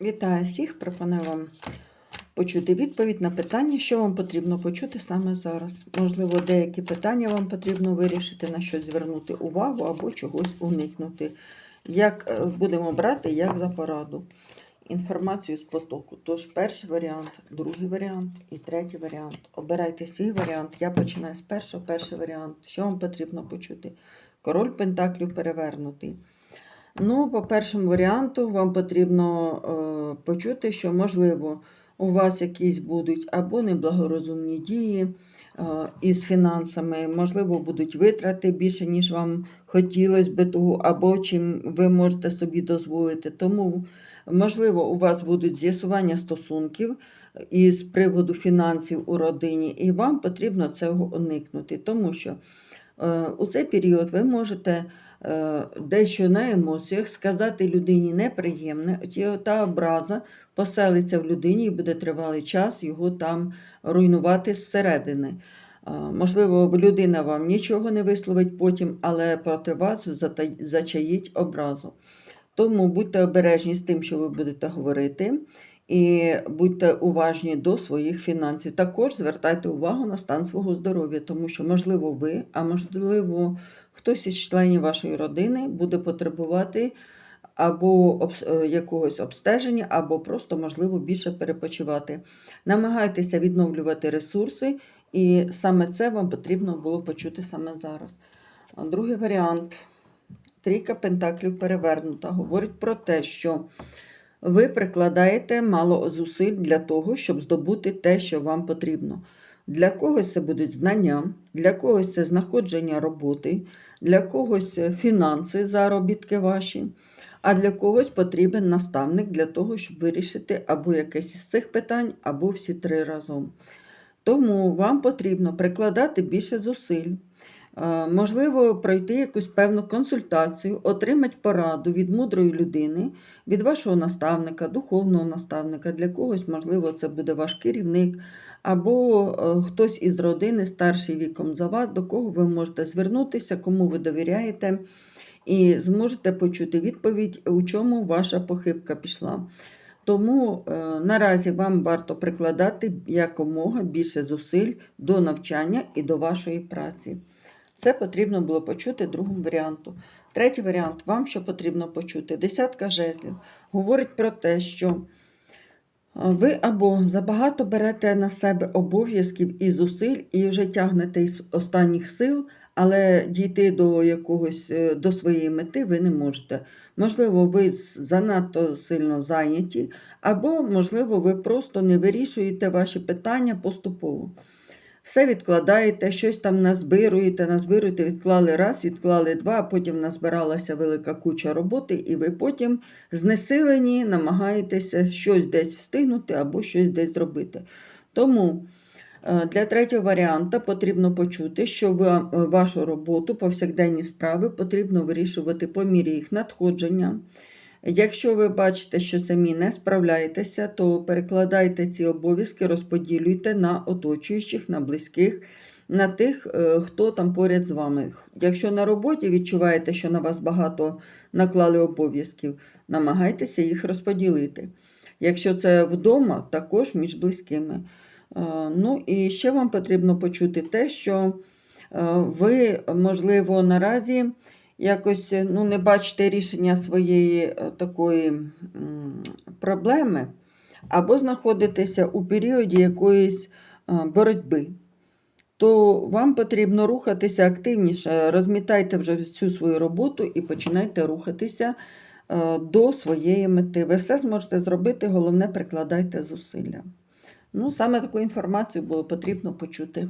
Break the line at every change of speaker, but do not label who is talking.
Вітаю всіх! Пропоную вам почути відповідь на питання, що вам потрібно почути саме зараз. Можливо, деякі питання вам потрібно вирішити, на щось звернути увагу або чогось уникнути. Як е, будемо брати, як за пораду. Інформацію з потоку. Тож, перший варіант, другий варіант і третій варіант. Обирайте свій варіант. Я починаю з першого. Перший варіант. Що вам потрібно почути? Король Пентаклів перевернутий. Ну, по першому варіанту вам потрібно е, почути, що, можливо, у вас якісь будуть або неблагорозумні дії е, із фінансами, можливо, будуть витрати більше, ніж вам хотілося би того, або чим ви можете собі дозволити. Тому, можливо, у вас будуть з'ясування стосунків із приводу фінансів у родині, і вам потрібно цього уникнути, тому що е, у цей період ви можете е, дещо на емоціях сказати людині неприємне, та образа поселиться в людині і буде тривалий час його там руйнувати зсередини. Е, Можливо, людина вам нічого не висловить потім, але проти вас зачаїть образу. Тому будьте обережні з тим, що ви будете говорити, і будьте уважні до своїх фінансів. Також звертайте увагу на стан свого здоров'я, тому що, можливо, ви, а можливо, хтось із членів вашої родини буде потребувати або е, якогось обстеження, або просто, можливо, більше перепочивати. Намагайтеся відновлювати ресурси, і саме це вам потрібно було почути саме зараз. Другий варіант. Трійка пентаклів перевернута. Говорить про те, що ви прикладаєте мало зусиль для того, щоб здобути те, що вам потрібно. Для когось це будуть знання, для когось це знаходження роботи, для когось е, фінанси, заробітки ваші, а для когось потрібен наставник для того, щоб вирішити або якесь із цих питань, або всі три разом. Тому вам потрібно прикладати більше зусиль. Е, Можливо, пройти якусь певну консультацію, отримати пораду від мудрої людини, від вашого наставника, духовного наставника. Для когось, можливо, це буде ваш керівник, або е, хтось із родини, старший віком за вас, до кого ви можете звернутися, кому ви довіряєте, і зможете почути відповідь, у чому ваша похибка пішла. Тому е, наразі вам варто прикладати якомога більше зусиль до навчання і до вашої праці. Це потрібно було почути другому варіанту. Третій варіант, вам що потрібно почути? Десятка жезлів говорить про те, що е, ви або забагато берете на себе обов'язків і зусиль, і вже тягнете із останніх сил, але дійти до якогось е, до своєї мети ви не можете. Можливо, ви занадто сильно зайняті, або, можливо, ви просто не вирішуєте ваші питання поступово. Все відкладаєте, щось там назбируєте, назбируєте, відклали раз, відклали два, а потім назбиралася велика куча роботи, і ви потім знесилені намагаєтеся щось десь встигнути або щось десь зробити. Тому е, для третього варіанта потрібно почути, що вам- е, вашу роботу, повсякденні справи потрібно вирішувати по мірі їх надходження. Якщо ви бачите, що самі не справляєтеся, то перекладайте ці обов'язки, розподілюйте на оточуючих, на близьких, на тих, е, хто там поряд з вами. Якщо на роботі відчуваєте, що на вас багато наклали обов'язків, намагайтеся їх розподілити. Якщо це вдома, також між близькими. Е, Ну і ще вам потрібно почути те, що е, ви, можливо, наразі якось е, ну, не бачите рішення своєї е, такої проблеми, або знаходитеся у періоді якоїсь е, боротьби, то вам потрібно рухатися активніше, розмітайте вже всю свою роботу і починайте рухатися до своєї мети. Ви все зможете зробити, головне, прикладайте зусилля. Ну, саме таку інформацію було потрібно почути.